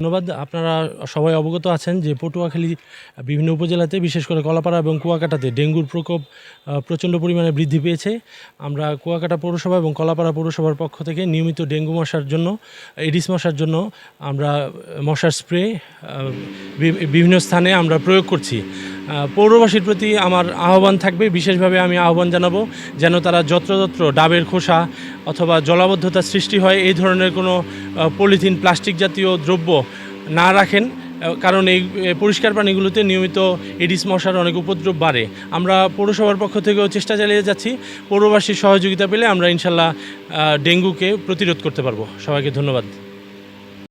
ধন্যবাদ। আপনারা সবাই অবগত আছেন যে পটুয়াখালী বিভিন্ন উপজেলাতে, বিশেষ করে কলাপাড়া এবং কুয়াকাটাতে ডেঙ্গুর প্রকোপ প্রচণ্ড পরিমাণে বৃদ্ধি পেয়েছে। আমরা কুয়াকাটা পৌরসভা এবং কলাপাড়া পৌরসভার পক্ষ থেকে নিয়মিত ডেঙ্গু মশার জন্য, এডিস মশার জন্য আমরা মশার স্প্রে বিভিন্ন স্থানে আমরা প্রয়োগ করছি। পৌরবাসীর প্রতি আমার আহ্বান থাকবে, বিশেষভাবে আমি আহ্বান জানাব যেন তারা যত্রতত্র ডাবের খোসা অথবা জলাবদ্ধতা সৃষ্টি হয়, এই ধরনের কোনো পলিথিন, প্লাস্টিক জাতীয় দ্রব্য না রাখেন কারণ এই পরিষ্কার পানিগুলোতে নিয়মিত এডিস মশার অনেক উপদ্রব বাড়ে। আমরা পৌরসভার পক্ষ থেকেও চেষ্টা চালিয়ে যাচ্ছি, পৌরবাসীর সহযোগিতা পেলে আমরা ইনশাল্লাহ ডেঙ্গুকে প্রতিরোধ করতে পারব। সবাইকে ধন্যবাদ।